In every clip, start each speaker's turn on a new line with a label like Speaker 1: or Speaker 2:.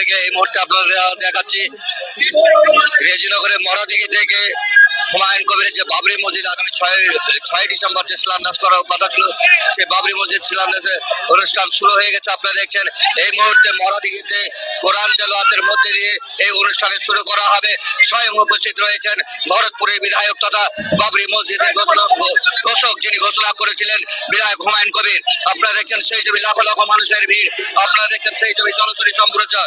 Speaker 1: থেকে এই মুহূর্তে আপনাদের দেখাচ্ছি রেজিনগরের মরাদিঘি থেকে হুমায়ুন কবিরের যে বাবরি মসজিদ, আগামী ছয় ছয় ডিসেম্বর যে শিলান্যাস করার কথা ছিল, সেই বাবরি মসজিদ শিলান্যাসের অনুষ্ঠান শুরু হয়ে গেছে। আপনারা দেখছেন, এই মুহূর্তে মরাদিঘিতে কোরআন তেলাওয়াতের মধ্যে দিয়ে এই অনুষ্ঠানে শুরু করা হবে। স্বয়ং উপস্থিত রয়েছেন ভরতপুরের বিধায়ক তথা বাবরি মসজিদের ঘোষক যিনি ঘোষণা করেছিলেন, বিধায়ক হুমায়ুন কবির। আপনারা দেখছেন, সেই ছবি লাখ লাখ মানুষের ভিড় আপনারা দেখছেন সেই ছবি সরাসরি সম্প্রচার।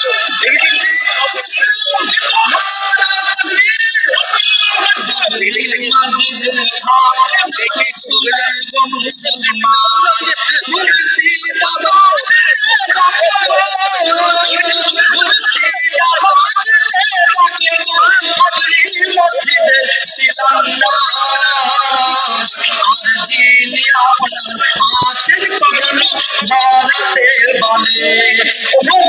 Speaker 1: বলে